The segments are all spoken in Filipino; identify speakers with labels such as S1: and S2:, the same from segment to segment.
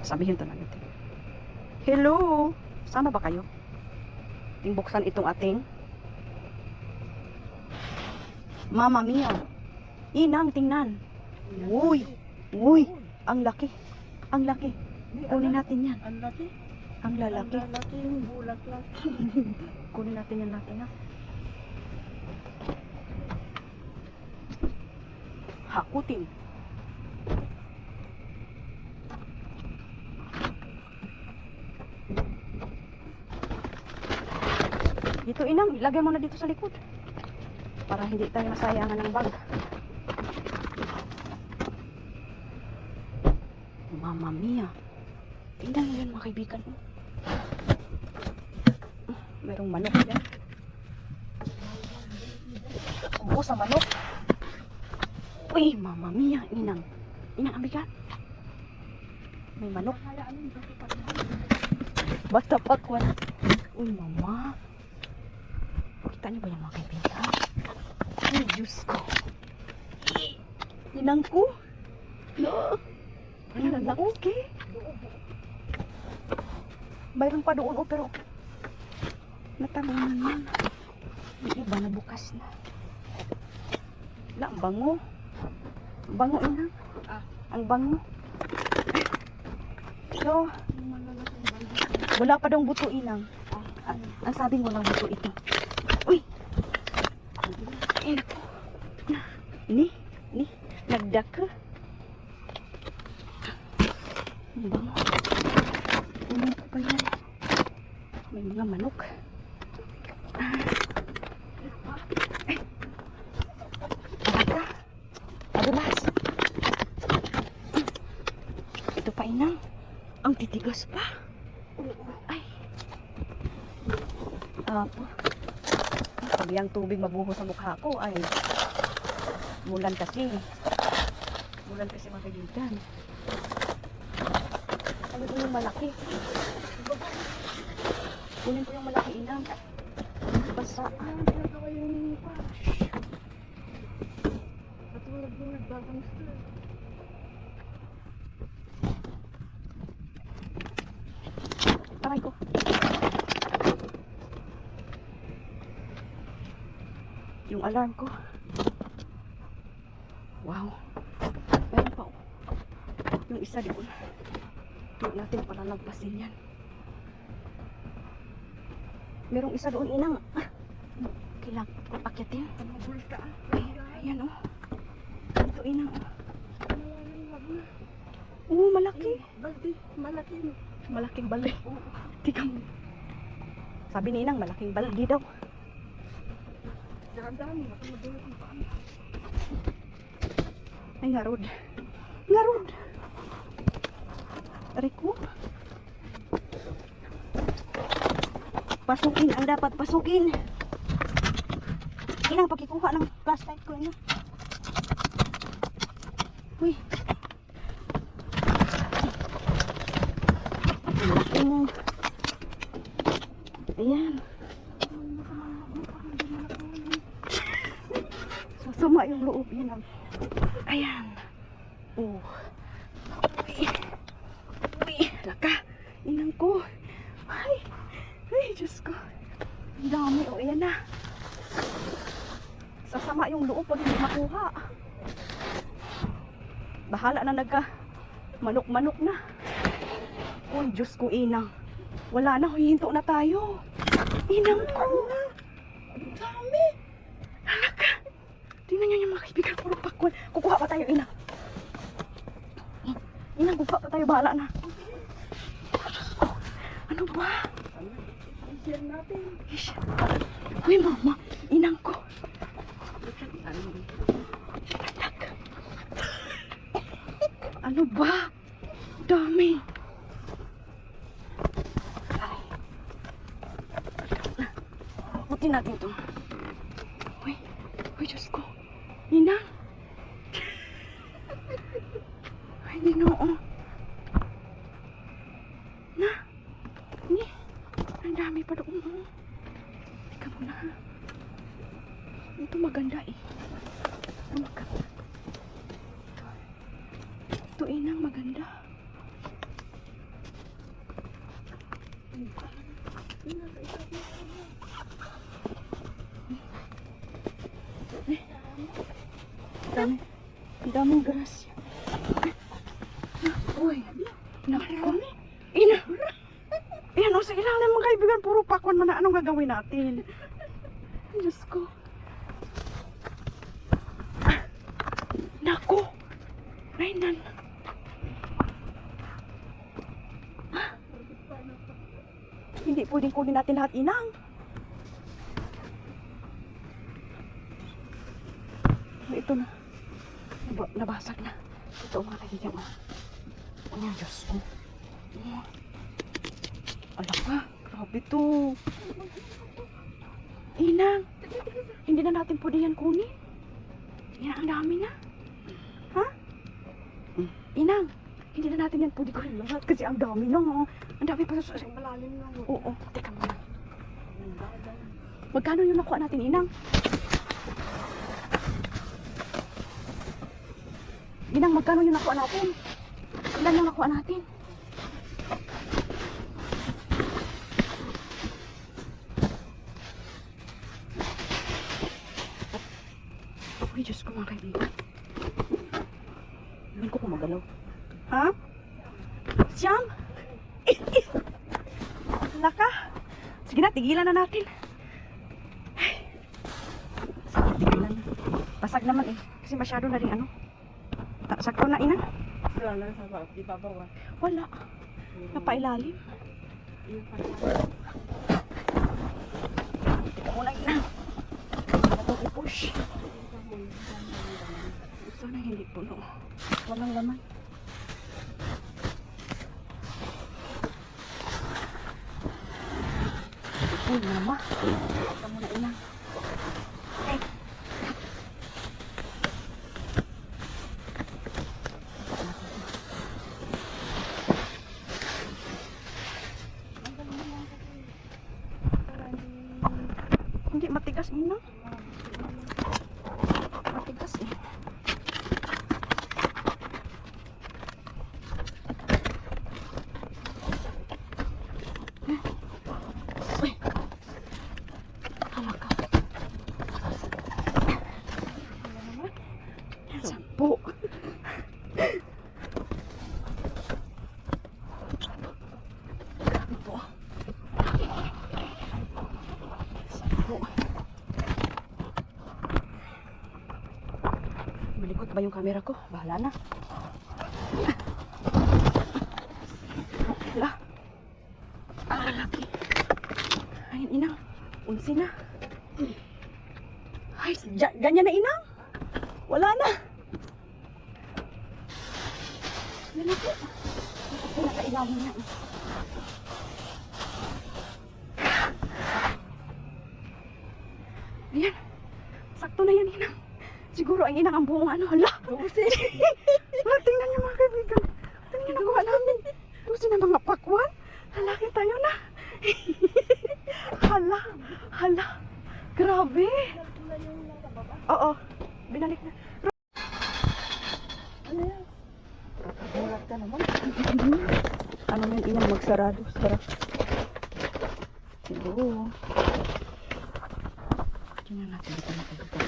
S1: Sabihin to na natin. Hello! Sana ba kayo? Ting buksan itong ating Mama mia. Inang, tingnan. Uy! Uy! Ang laki. Ang laki. Kunin natin yan.
S2: Ang laki.
S1: Ang lalaki.
S2: Ang laki yung bulaklak.
S1: Kunin natin yan natin ha. Hakutin. Dito inang, ilagay mo na dito sa likod. Para hindi tayo masayangan ng bag. Mamma mia. Tingnan mo yan mga kaibigan. oh. Merong manok dyan. Ubo sa manok. Uy, mama mia, inang. Inang, ambigan. May manok. Basta pakwan. Uy, mama. Kita niyo ba yung mga kaibigan? Ay, Diyos ko. Inang ko. No. Ang laki. Mayroon pa doon, oh, pero Natalunan yan. Yung iba na bukas na. Wala, ang bango. Ang bango, ina.
S2: Ah.
S1: Ang bango. So, wala pa daw buto, inang. Ah, ang sabing walang buto ito. Ay, naku. Na, Ni, ni, nagdaka. Ang bango. Ano pa yan? May mga manok. Alaga. Adulas. Ito pa inang. Ang titigas pa. Ay. Apo. Yung tubig mabuho sa mukha ko ay mulan kasi. Mulan kasi mga kaibigan. Ano ba yung malaki? Kunin ko yung malaki inang. Basa.
S2: Ang ginagawa yung pa. Katulad yung nagbagang stir.
S1: Aray ko. Yung alarm ko. Wow. Meron pa. oh. Yung isa doon. Hindi natin palalagpasin yan. Merong isa doon inang. Ah, Kailangan ko akyatin. Ay, ayan oh. Ito inang.
S2: Na.
S1: Oo, malaki.
S2: Baldi. Malaki.
S1: Malaking balde. Tika mo. Sabi ni inang, malaking balde daw.
S2: Dahan-dahan. Baka madulat ang paan.
S1: Ay, ngarod. Ngarod. Rico. Pasukin ang dapat pasukin. Inang pagkikuha ng flashlight ko, ina. Uy. Ang laki mo. Ayan. Sasama yung loob. Yan ang Ayan. Oh. Uy. Uy. Laka. Inang ko. Ay. Ay, Diyos ko. Ang dami. O, ayan na. Sasama yung loob pag hindi makuha. Bahala na nagka manok-manok na. Oh, Diyos ko, inang. Wala na, hihinto na tayo. Inang ko. Tingnan niyo yung mga kaibigan, puro pakwan. Kukuha pa tayo, ina. Ina, kukuha pa tayo, bahala na. Ano ba?
S2: I-share natin.
S1: Uy, mama, inang ko. Ano ba? Dami. Buti natin to. Uy, uy, Diyos ko. Inang. Ay, ginoo. Na. Ni. Ang dami pa doon. oh. Teka muna. ha. Ito maganda eh. Ito maganda. Ito. Ito inang maganda. Ang dami. Ang daming grasya. Uy. Naku. Ina. Ayan o, sa ilalim mga kaibigan, puro pakwan man na anong gagawin natin. Diyos ko. Ah. Naku. Rainan. Ah. Hindi pwedeng kunin natin lahat, inang. Oh, ito na. Naba- nabasag na. Ito mga kaibigan. Oh, Diyos ko. Oh. Ala ka, grabe to. Inang, hindi na natin pwede yan kunin. Yan, ang dami na. Ha? Inang, hindi na natin yan pwede kunin kasi ang dami na. oh. Ang dami pa sa...
S2: Malalim na.
S1: Oo, teka muna. Magkano yung nakuha natin, Inang? Inang, magkano yung nakuha natin? Ilan yung nakuha natin? Uy, Diyos ko mga kaibigan. Hindi ko kumagalaw. Ha? Siyam? Wala ka. Sige na, tigilan na natin. Ay. Sige, tigilan na. Basag naman eh. Kasi masyado na rin ano. Sakto na ina.
S2: Wala na sa baba. Di ba bawa?
S1: Wala. Napailalim. Teka muna ina. Ito i-push. Sana hindi puno. Walang laman. Uy, mama. Teka muna ina. Ay. Hindi matigas ina. Matigas eh. Uy. Halaga. Sampo. Grabe po. Sampo. Malikot ba yung camera ko? Bahala na. Hala. Ang lalaki. Ayun, inang. Unsi na. Ay, ganyan na, inang. Wala na. Ito na kailangan na. eh. Ayan. Sakto na yan, inang. Siguro ang inang ang buong ano. Hala.
S2: Busi.
S1: Hala, tingnan niyo mga kaibigan. Tingnan niyo nakuha namin. Gusto na mga pakwan. Lalaki tayo na. hala. Hala. Grabe. Oo. Binalik na.
S2: Ano yan? Bulat ka naman.
S1: ano yung inang magsarado? Sara. Siguro. Tingnan natin dito mga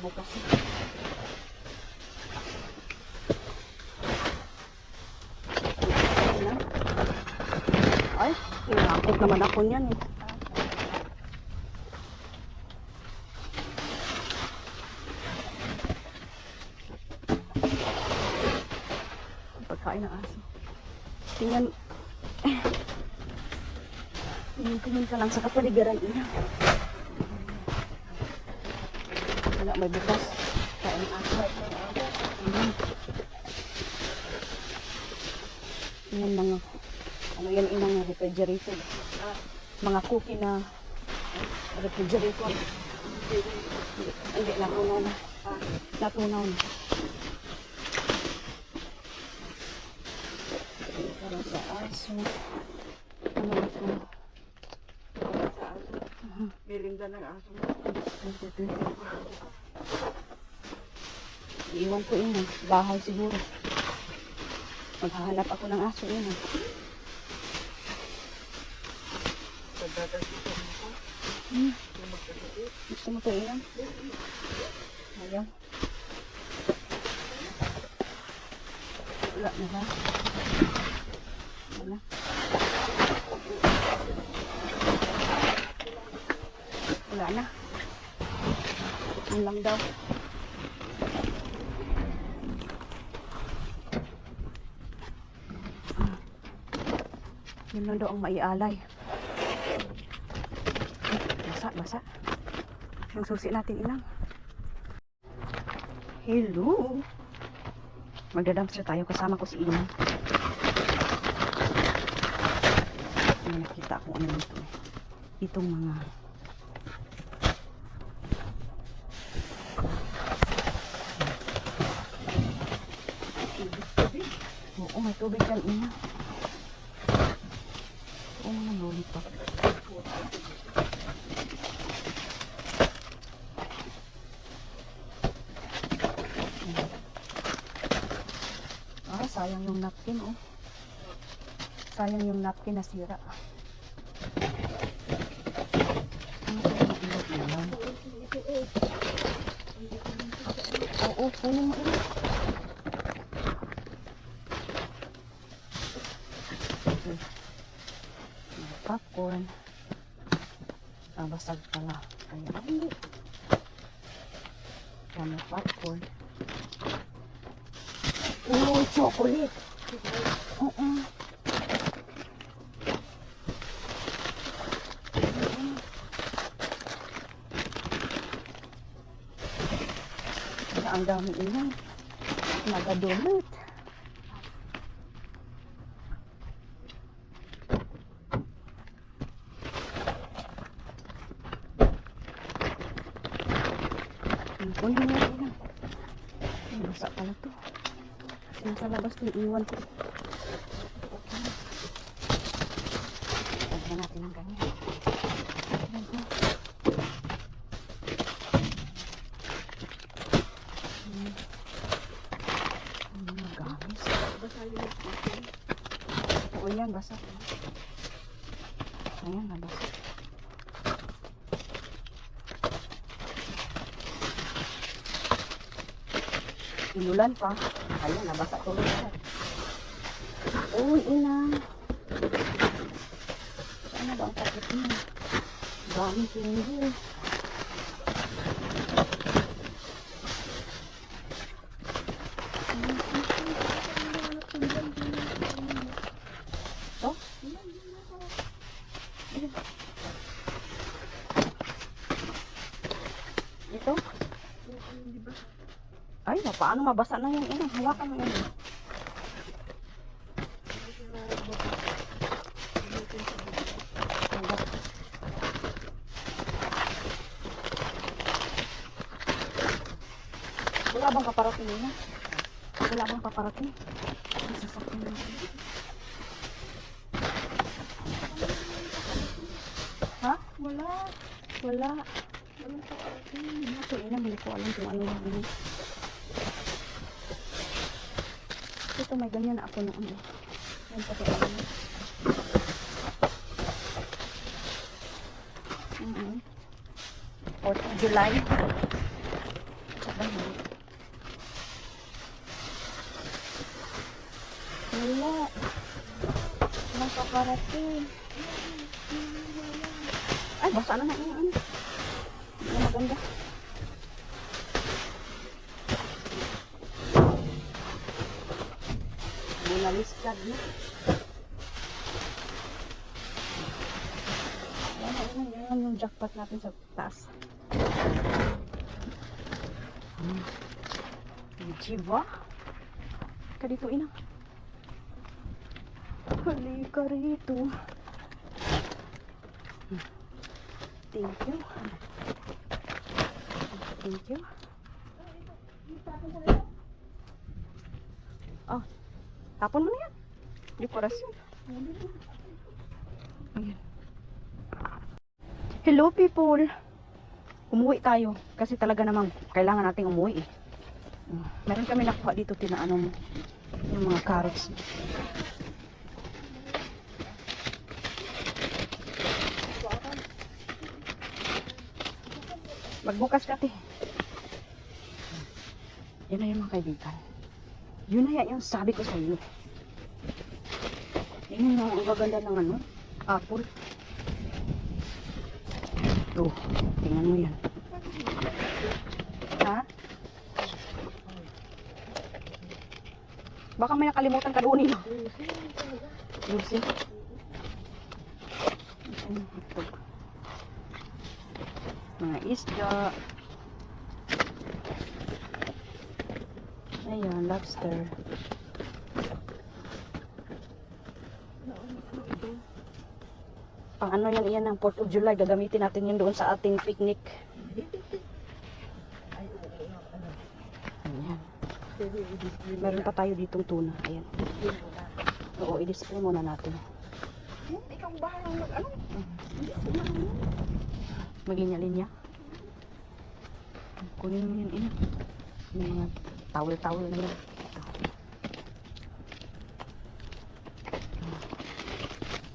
S1: bukas. Ay, inakot naman ako niyan eh. Pagkain ng aso. Tingnan. Tingnan ka lang sa kapaligiran niya. Wala, may bukas. Kain. Mm. Yan mga, ano yan inang refrigerator. Mga cookie na refrigerator. Hindi, natunaw na. Natunaw na. Para sa aso. Ano ito?
S2: Sa aso. Merinda ng aso.
S1: Iwan ko yun. Bahay siguro. Maghahanap ako ng aso yun. Hmm. Gusto mo to ilan? Ayaw. Wala na ba? Wala. Wala na. Yun lang daw. Yun lang daw ang maialay. Basa, basa. Yung susi natin ilang. Hello. Magdadamster tayo kasama ko si Ina. May nakita ko ano dito. Itong mga Oo, may tubig yan, Ina. Oo, mga lollipop. Ah, sayang yung napkin, oh. Sayang yung napkin na sira. Oo, kunin mo ulit. Okay. Popcorn. Ah, basag pala. Ayan. Yan, may popcorn. Oh, chocolate. Oo. Wala ang dami ilan. Nagadulot. Ang kunin mo ilan. Ay, basa pala to. Kasi nasa labas to, iwan ko. Okay. Lagyan natin ng ganyan. Ayan po. Hmm. Ang mga gamis.
S2: Basta yung aso.
S1: Oo yan, basa. Ayan, nabasa. Inulan pa. Ayan, nabasa tuloy na. Uy, ina. Ano ba ang takot niya? Dami hindi. To? Ito? Ay, paano mabasa na yung ina? Hawakan mo yun. Wala bang paparating na? Wala bang paparating? Ang sasakyan natin. Ha? Wala. Wala. Walang paparating. Ito, ina, hindi ko alam kung ano yung ano. Ito, may ganyan na ako ano. Yan pa kaya ano. Mm-hmm. 4th July. Na. Wala. Walang paparating. Ay, basa na na. Ano, ano. Na maganda. Muna Baliskad na. Yan, yan, yan yung jackpot natin sa taas. Hmm. Jiwa? Ka dito, ina. Halika rito. Hmm. Thank you. Thank you. Oh, tapon mo na yan. Ayan. Hello people. Umuwi tayo kasi talaga namang kailangan nating umuwi eh. Meron kami nakuha dito tinaano mo yung mga carrots. Magbukas ka, te. Yan na yung mga kaibigan. Yun na yan yung sabi ko sa iyo. Yan yung ang gaganda ng ano, apple. Ito, tingnan mo yan. Ha? Baka may nakalimutan ka doon, ino. Lucy. Mga isda. Ayan, lobster. Pang ano yan, iyan ng 4th of July. Gagamitin natin yun doon sa ating picnic. Ayan. Meron pa tayo ditong tuna. Ayan. Oo, i-display muna natin.
S2: Ikaw bahala mag ano?
S1: Maginya-linya. Kunin mo yun, ina. Yung mga towel-towel na yan. Ito.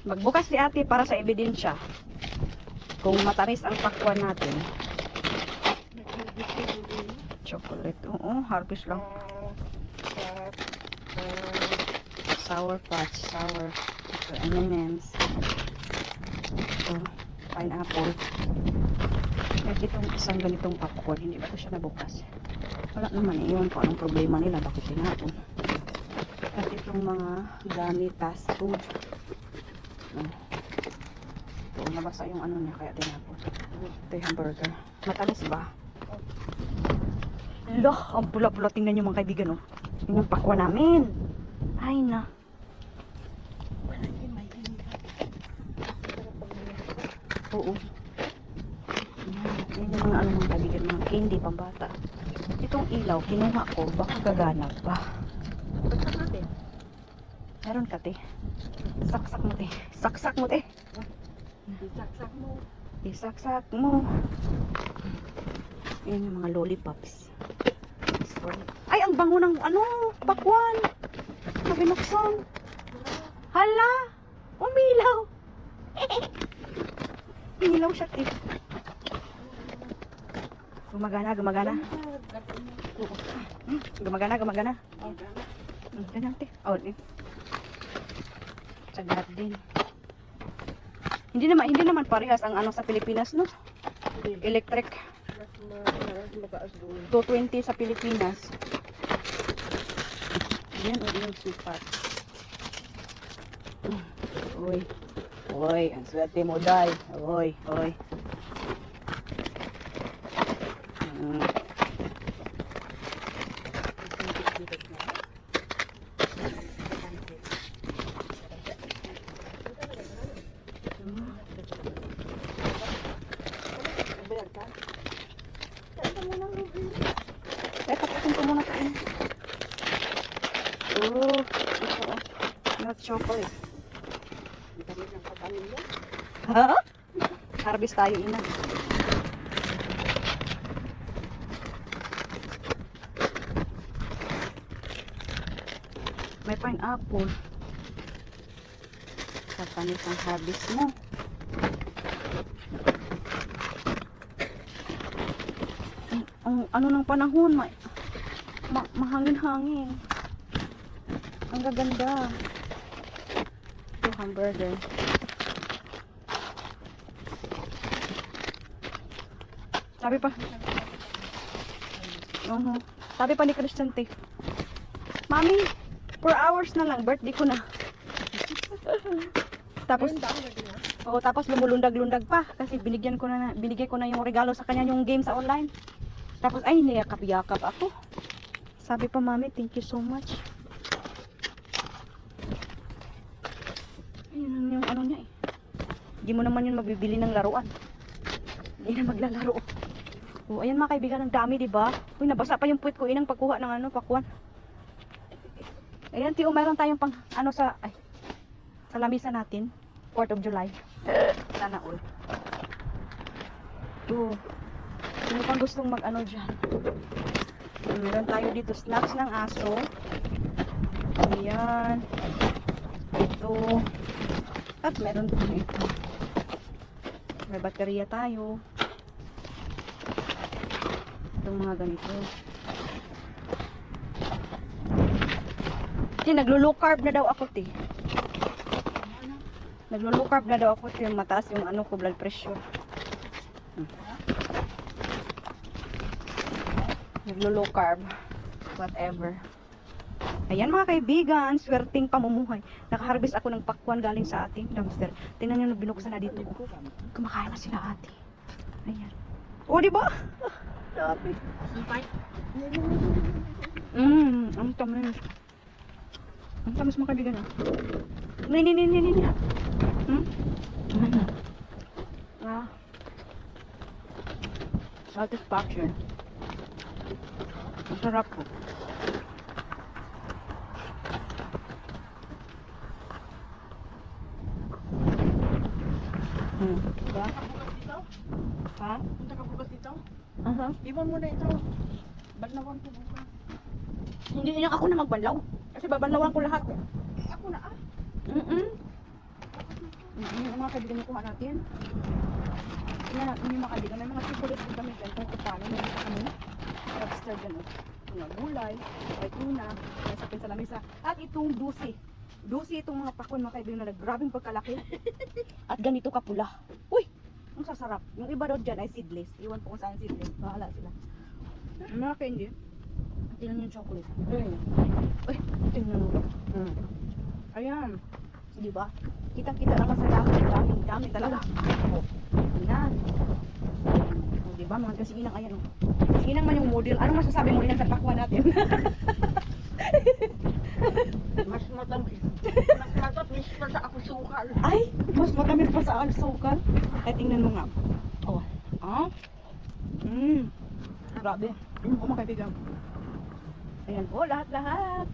S1: Magbukas si ate para sa ebidensya. Kung matamis ang pakwan natin. Chocolate. Oo, harvest lang. Sour patch, sour. Ito, M&M's. Ito, pineapple. At itong isang ganitong popcorn, hindi ba ito siya nabukas? Wala naman, iyon ko anong problema nila, bakit tinapon. At itong mga gamit, fast food. Hmm. Ito, nabasa yung ano niya, kaya tinapon. Ito hamburger. Matamis ba? Loh, ang pula-pula. Tingnan nyo mga kaibigan, oh. Yung pakwa namin. Ay na. Oo. Yan, yung mga ano mga kaibigan, mga candy pambata. Itong ilaw, kinuha ko, baka gagana pa. Meron ka, te. Saksak mo, te. Saksak mo, te.
S2: Saksak mo.
S1: Isaksak mo. Yan yung mga lollipops. Ay, ang bango ng ano, pakwan. Nabinuksan. Hala! Umilaw! Umilaw siya, te. Gumagana, gumagana. Hmm, Gumagana, gumagana. Hmm, te. Oh. Sagad din. Hindi naman, hindi naman parehas ang ano sa Pilipinas, no? Electric.
S2: Mas ma- mataas doon.
S1: 220 sa Pilipinas. Yan o yung supat. Uy. Uy, ang swerte mo, Day. Uy, uy. Mm.
S2: Bayad ka?
S1: Eh, tapusin ko muna tayo. Oh, ito oh. Milk chocolate.
S2: Ang dami ng pagpamilya.
S1: Ha? Harvest tayo, ina. May pineapple. Kapanis ang harvest mo. Ang, ang ano ng panahon, ma, ma, mahangin-hangin. Ang gaganda. Ito, hamburger. Sabi pa. Oo. Sabi pa ni Christian T. Mami, 4 hours na lang, birthday ko na. Tapos. Oo, tapos lumulundag-lundag pa kasi binigyan ko na binigay ko na yung regalo sa kanya yung game sa online. Tapos ay niyakap-yakap ako. Sabi pa mami, thank you so much. Ayun yung ano niya eh. Hindi mo naman yun mabibili ng laruan. Hindi na maglalaro. Oh, ayan mga kaibigan, ang dami, di ba? Uy, nabasa pa yung puwit ko inang pagkuha ng ano, pakwan. Ayan, tiyo, mayroon tayong pang, ano sa, ay, sa lamisa natin. 4th of July. Sana all. Ito. Sino pang gustong mag-ano dyan? Meron tayo dito snacks ng aso. Ayan. Ito. At meron din ito. May baterya tayo. Itong mga ganito. Ti, naglo-low carb na daw ako, ti. Naglo-low carb na daw ako, ti. Mataas yung ano ko, blood pressure. Naglo-low carb. Whatever. Ayan mga kaibigan, swerting pamumuhay. Nakaharvest ako ng pakwan galing sa ating dumpster. Tingnan nyo, binuksan na dito. Kumakain na sila ate. Ayan. O, di ba? Sabi. Mmm, ang tamis. Ang tamis mga kaibigan ah. Nini, nini, nini. Hmm? Ano? Ah. Satisfaction. Masarap po. Hmm.
S2: Diba?
S1: Ha?
S2: Punta ka bukas dito?
S1: Aha.
S2: Iwan mo na ito. Banlawan ko bukas.
S1: Hindi niya ako na magbanlaw. Kasi babanlawan ko lahat.
S2: Eh, ako na ah.
S1: Mm-mm. Mm-mm. Ang mga kaibigan yung kuha natin. Tingnan natin yung mga kaibigan. May mga chocolate din kami dyan. Kung paano. May isa kami. Lobster dyan. Oh. Mga gulay. May tuna. May sapin sa lamesa. At itong dusi. Dusi itong mga pakwan mga kaibigan na grabing pagkalaki. At ganito kapula. Uy! Ang sasarap. Yung iba daw dyan ay seedless. Iwan po kung saan seedless. Bahala sila. Ang mga candy. Tingnan yung chocolate. Ayun. Uy! Tingnan mo. Mm. Ayan. Di ba? Kitang-kita naman sa dami. Dami, dami talaga. Oh. Ayan. Oh, di ba? Mga kasiginang ayan. Oh. Kasiginang man yung model. Anong masasabi mo ilan sa pakwan natin?
S2: Mas matamis. Mas matamis pa sa ako sukal.
S1: Ay! Mas matamis pa sa alsukan. Ay, tingnan mo nga. Oh. Ah? Mmm. Grabe. Yun po mga kaibigan. Ayan po, lahat-lahat.